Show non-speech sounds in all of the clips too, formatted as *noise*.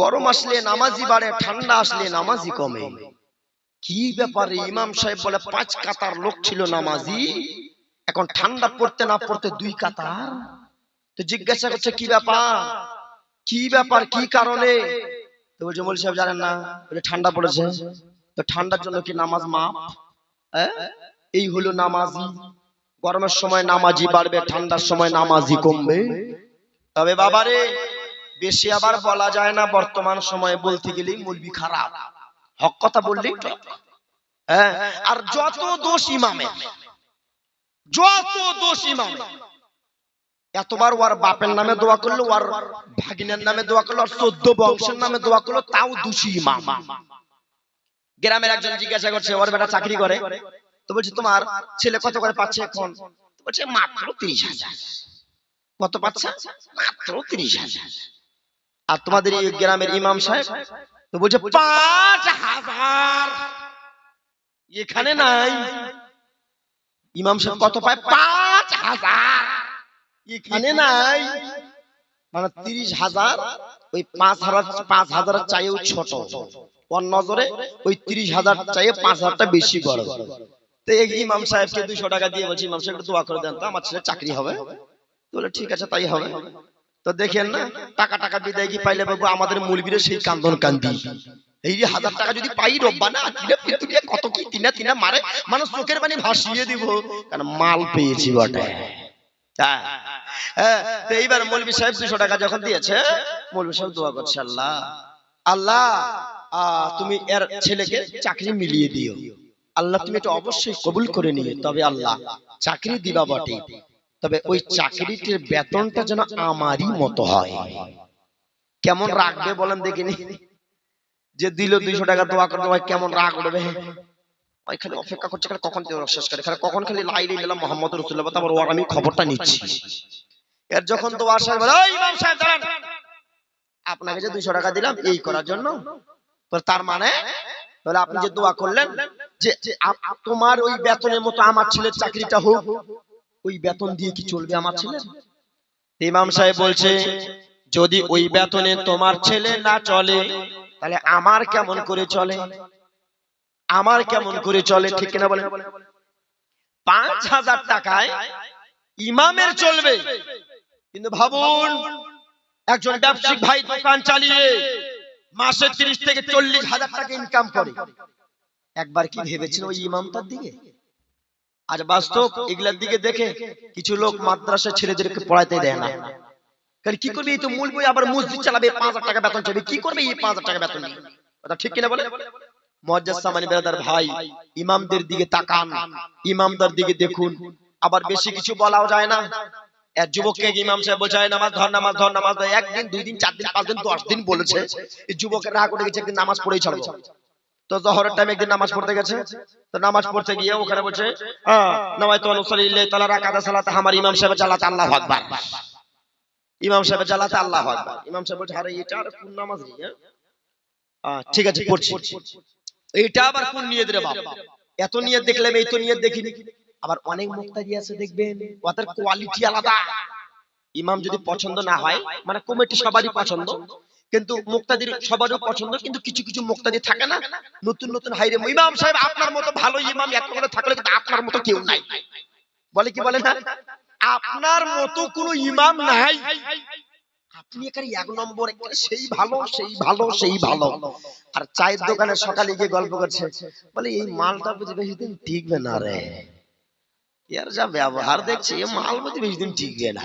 গরম আসলে নামাজি বাড়ে, ঠান্ডা আসলে নামাজি কমে। কি ব্যাপারে ইমাম সাহেব বলে, পাঁচ কাতার লোক ছিল নামাজি, এখন ঠান্ডা পড়তে না পড়তে দুই কাতার? তো জিজ্ঞাসা করছে, কি ব্যাপার? কি ব্যাপার, কি কারণে? তো বলছে, মৌলী সাহেব জানেন না। বলে ঠান্ডা পড়েছে। তো ঠান্ডার জন্য কি নামাজ মাপ হ্যাঁ? এই হলো নামাজি। গরমের সময় নামাজি বাড়বে, ঠান্ডার সময় নামাজি কমবে। তবে বাবারে বেশি আবার বলা যায় না, বর্তমান সময়ে বলতে গেলেই মুলবি খারাপ। হক কথা বললেই হ্যাঁ আর যত দোষ ইমামে, যত দোষ ইমামে, এতবার ওর বাপের নামে দোয়া করল, ওর ভাগিনের নামে দোয়া করল আর চোদ্দ বংশের নামে দোয়া করল, তাও দোষী ইমাম। গ্রামের একজন জিজ্ঞাসা করছে, ওর বেটা চাকরি করে? তো বলছে, তোমার ছেলে কত করে পাচ্ছে এখন? বলছে, মাত্র তিরিশ হাজার। কত পাচ্ছে? মাত্র তিরিশ হাজার। আর তোমাদের এই গ্রামের ইমাম সাহেব তো বলছে, পাঁচ হাজার। এখানে নাই। ইমাম সাহেব কত পায়? পাঁচ হাজার। এখানে নাই। মানে তিরিশ হাজার, ওই পাঁচ হাজার, পাঁচ হাজারের চাইও ছোট। ওর নজরে ওই তিরিশ হাজার চাইয়ে পাঁচ হাজারটা বেশি বড়। তো এই ইমাম সাহেবকে দুইশো টাকা দিয়ে বলছি, ইমাম সাহেব দোয়া করে দেন তো, আমার ছেলে চাকরি হবে। তো বলে, ঠিক আছে, তাই হবে। তো দেখেন না টাকা টাকা বিদায় কি পাইলে বাবু আমাদের মুরগিরে সেই কান্দন কান্দি। এই যে হাজার টাকা যদি পাই রব্বা না কত কি তিনা তিনা মারে মানুষ চোখের পানি ভাসিয়ে দিব। কারণ মাল পেয়েছি বটে। হ্যাঁ, হ্যাঁ, এইবার মৌলবী সাহেব দুশো টাকা যখন দিয়েছে সাহেব দোয়া করছে আল্লাহ আল্লাহ তুমি এর ছেলেকে চাকরি মিলিয়ে দিও। আল্লাহ তুমি এটা অবশ্যই কবুল করে নিয়ে তবে আল্লাহ চাকরি দিবা বটে। তবে ওই চাকরিটির বেতনটা যেন আমারই মতো হয়। কেমন রাখবে বলেন দেখিনি? যে দিল দুইশো টাকা দোয়া করতে হয় কেমন রাগ উঠবে ওই খালি অপেক্ষা করছে কখন শেষ করে? কখন খালি লাইনে গেলাম মোহাম্মদ রসুল্লাহ তারপর ওর আমি খবরটা নিচ্ছি। এর যখন তো আসার বলে ইমাম সাহেব দাঁড়ান। আপনাকে যে দুইশো টাকা দিলাম এই করার জন্য তার মানে তাহলে আপনি যে দোয়া করলেন যে তোমার ওই বেতনের মতো আমার ছেলের চাকরিটা হোক ওই বেতন দিয়ে কি চলবে আমার ছেলে? ইমাম সাহেব বলছে যদি ওই বেতনে তোমার ছেলে না চলে তাহলে আমার কেমন করে চলে? আমার কেমন করে চলে ঠিক কিনা বলেন? পাঁচ হাজার টাকায় ইমামের চলবে। কিন্তু ভাবুন একজন ব্যবসায়িক ভাই দোকান চালিয়ে মাসে তিরিশ থেকে চল্লিশ হাজার টাকা ইনকাম করে। একবার কি ভেবেছিল ওই ইমামটার দিকে? আজ বাস্তব এগুলার দিকে দেখে কিছু লোক মাদ্রাসা ছেলেদেরকে পড়াইতে দেয় না। কি করবে? এই তো মূল বই আবার মসজিদ চালাবে, পাঁচ হাজার টাকা বেতন চাইবে। কি করবে এই পাঁচ হাজার টাকা বেতন কথা ঠিক কিনা বলে? মজ্জাসামানি বেরাদার ভাই, ইমামদের দিকে তাকান। ইমামদার দিকে দেখুন। আবার বেশি কিছু বলাও যায় না। এক যুবককে ইমাম সাহেব বলছে নামাজ ধর নামাজ ধর, নামাজ একদিন, দুই দিন, চার দিন, পাঁচ দিন, দশ দিন বলেছে। যুবকের রাগ উঠে গেছে নামাজ পড়েই ছাড়বো। তো জহরের টাইম একদিন নামাজ পড়তে গেছে। তো নামাজ পড়তে গিয়ে ওখানে বলছে হ্যাঁ নামাজ তো সালাতে আমার ইমাম সাহেব চালাতে আল্লাহ আকবার। ইমাম সাহেব জ্বালাতে আল্লাহ আকবার। ইমাম সাহেব বলছে, আরে, এটা আর কোন নামাজ রে হ্যাঁ? ঠিক আছে, পড়ছি। এইটা আবার কোন নিয়ত রে বাপ? এত নিয়ত দেখলাম, এই তো নিয়ত দেখিনি। আবার অনেক মুক্তাদি আছে, দেখবেন। ওদের কোয়ালিটি আলাদা। ইমাম যদি পছন্দ না হয় মানে কমিটি সবারই পছন্দ। কিন্তু মুক্তাদির সবারও পছন্দ কিন্তু কিছু কিছু মুক্তাদি থাকে না। নতুন নতুন হাইরে ইমাম সাহেব আপনার মতো ভালো ইমাম এত করে থাকলে কিন্তু আপনার মতো কেউ নাই। বলে কি বলে না? আপনার মতো কোনো ইমাম নাই। আপনি এখানে এক নম্বর সেই ভালো সেই ভালো সেই ভালো। আর চায়ের দোকানে সকালে গিয়ে গল্প করছে বলে এই মালটা বুঝি বেশি দিন টিকবে না রে। এর যা ব্যবহার দেখছি মাল বুঝি বেশি দিন টিকবে না।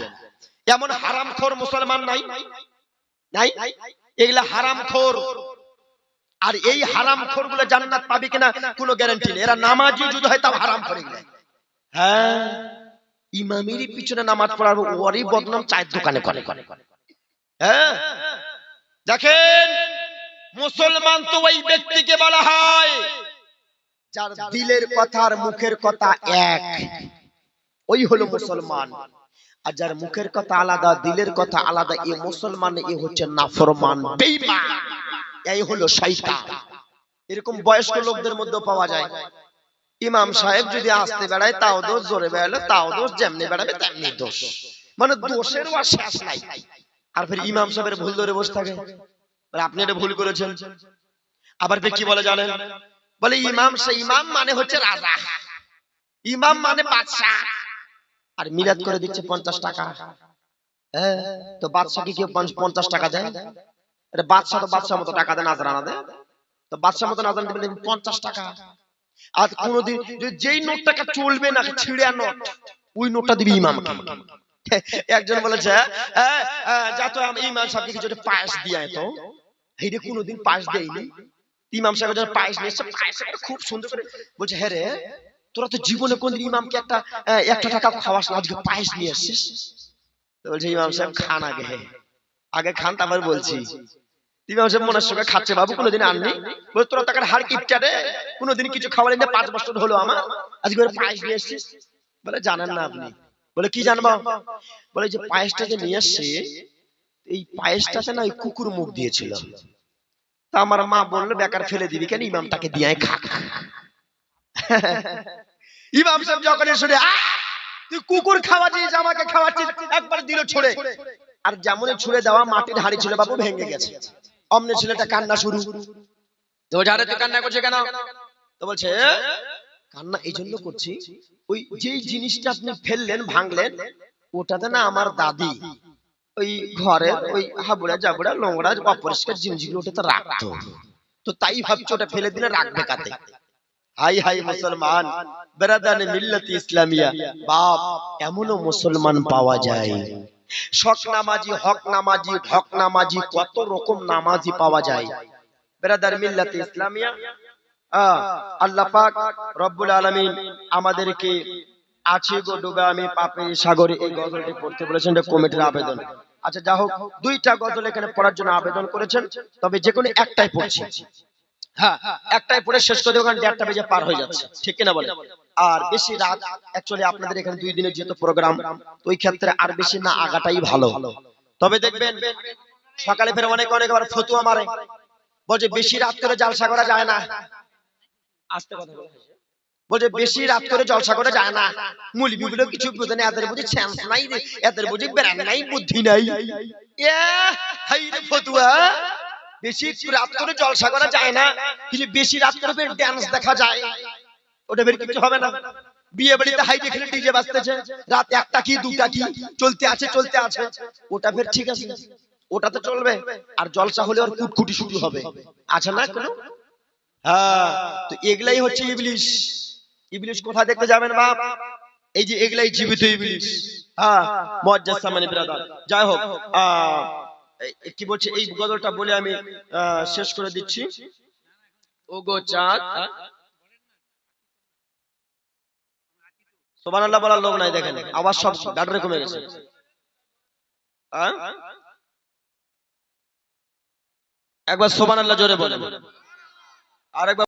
এমন হারামখোর মুসলমান নাই। নাই? এগুলা হারামখোর আর এই হারামখোরগুলো জান্নাত কিনা কোনো গ্যারান্টি নেই। এরা যদি হয় তাও হারাম হ্যাঁ? ইমামেরই পিছনে নামাজ পড়ার বদনাম চায়ের দোকানে করে। হ্যাঁ? দেখেন, মুসলমান তো ওই ব্যক্তিকে বলা হয় যার দিলের কথা আর মুখের কথা এক। ওই হলো মুসলমান। আর যার মুখের কথা আলাদা দিলের কথা আলাদা এ মুসলমান এ হচ্ছে নাফরমান বেঈমান। এই হলো শয়তান। এরকম বয়স্ক লোকদের মধ্যে পাওয়া যায়। ইমাম সাহেব যদি আসতে বেড়ায় তাও দোষ জোরে বেড়ালে তাও দোষ যেমনি বেড়াবে তেমনি দোষ। মানে দোষের আর শেষ নাই। আর ফির ইমাম সাহেবের ভুল ধরে বসে থাকে। আপনি এটা ভুল করেছেন। আবার ফের কি বলে জানেন? বলে ইমাম সে ইমাম মানে হচ্ছে রাজা। ইমাম মানে বাদশাহ। আর মিলাদ করে দিচ্ছে পঞ্চাশ টাকা। হ্যাঁ? তো বাদশাকে কেউ পঞ্চাশ টাকা দেয়? এটা বাদশাহ তো বাদশাহ মতো টাকা দেয় নাজরানা দেয়? তো বাদশাহ মতো নাজরানা দেবে দেখবেন পঞ্চাশ টাকা? আর কোনোদিন যে- যেই নোটটাকে চলবে না ছিঁড়ে নোট ওই নোটটা দিবি ইমামকে। *laughs* একজন বলেছে "হ্যাঁ, হ্যাঁ, যা তো আমি ইমাম সাহেবকে কিছু পায়েস দিয়ে তো। এই রে কোনোদিন পায়েস দেয়নি। ইমাম সাহেব পায়েস নিয়ে পায়েস খুব সুন্দর করে বলছে হ্যাঁ রে তোরা তো জীবনে কোনদিন ইমামকে একটা একটা টাকা খাওয়াস না, আজকে পায়েস নিয়ে এসছিস তো বলছে, ইমাম সাহেব খান আগে আগে খান, তারপর বলছি। ইমাম সাহেব মনের সঙ্গে খাচ্ছে, বাবু, কোনোদিন আননি বলে, তোরা তাকে হাড় কিপটা রে, কোনোদিন কিছু খাওয়ালি না, পাঁচ বছর হলো আমার, আজকে পায়েস নিয়ে এসছিস বলে, জানেন না আপনি। বলে, কি জানব? বলে যে পায়েসটা যে নিয়ে এসছে এই পায়েসটাতে না ওই কুকুর মুখ দিয়েছিল। তা আমার মা বলল, বেকার ফেলে দিবি কেন? ইমামটাকে দিয়ে খা *laughs* ইমাম সাহেব যখন শুনে তুই কুকুর খাওয়াচ্ছিস, আমাকে খাওয়াচ্ছিস, একবার দিল ছড়ে। আর যেমন ছুড়ে দেওয়া মাটির হাড়ি ছিল, বাবু, ভেঙে গেছে। অমনে ছেলেটা কান্না শুরু। তো আরে, তুই কান্না করছে কেন? তো বলছে কান্না এই জন্য করছি, ওই যেই জিনিসটা আপনি ফেললেন, ভাঙলেন, ওটাতে না আমার দাদি, ওই ঘরে ওই হাবুড়া জাবুড়া, নোংরা, অপরিষ্কার জিনিসগুলো ওটাতে রাখতো। তো তাই ভাবছি, ওটা ফেলে দিলে রাখবে কাতে হাই হাই মুসলমান। বেরাদানে মিল্লাতি ইসলামিয়া। বাপ এমনও মুসলমান পাওয়া যায়। শক নামাজি হক নামাজি হক নামাজি কত রকম নামাজি পাওয়া যায়। বেরাদার মিল্লাতি ইসলামিয়া। আল্লাহ পাক রব্বুল আলামিন আমাদেরকে আছে গো ডুবে আমি পাপের সাগরে এই গজলটি পড়তে বলেছেন এটা কমিটির আবেদন। আচ্ছা যা হোক দুইটা গজল এখানে পড়ার জন্য আবেদন করেছেন। তবে যে কোনো একটাই পড়ছি। হ্যাঁ একটাই পড়ে শেষ করে দেবো কারণ দেড়টা বেজে পার হয়ে যাচ্ছে। ঠিক কিনা বলে? আর বেশি রাত অ্যাকচুয়ালি আপনাদের এখানে দুই দিনের যেহেতু প্রোগ্রাম ওই ক্ষেত্রে আর বেশি না আগাটাই ভালো। তবে দেখবেন সকালে ফের অনেক অনেক আবার ফতুয়া মারে। বলছে বেশি রাত করে জালসা করা যায় না। আস্তে কথা বলছে বেশি রাত করে জলসা করে যায় না। মুলবি গুলো কিছু বুঝে না এদের বুঝি চ্যান্স নাই এদের বুঝি ব্র্যান্ড নাই বুদ্ধি নাই। এ, হাই রে ফতুয়া। বেশি রাত করে জলসা করা যায় না কিন্তু বেশি রাত করে ফের ড্যান্স দেখা যায়। ওটা বের কিছু হবে না। বিয়ে বাড়িতে হাই দেখলে ডিজে বাজতেছে রাত একটা কি দুটা কি চলতে আছে চলতে আছে। ওটা ফের ঠিক আছে। ওটা তো চলবে। আর জলসা হলে ওর কুটকুটি শুরু হবে। আছে না কোনো? হ্যাঁ। তো এগুলাই হচ্ছে ইবলিশ। ইবলিশ। কোথায় দেখতে যাবেন বাপ? এই যে এগুলাই জীবিত ইবলিশ। হ্যাঁ। মজ্জাজ সামানি ব্রাদার। যাই হোক। আহ, কি বলছে? এই গজলটা বলে আমি শেষ করে দিচ্ছি। ও গো চাঁদ। সোবান আল্লাহ বলার লোক নাই, দেখেন। আবার সব ব্যাটারি কমে গেছে? একবার সোবান আল্লাহ জোরে বলেন। আর একবার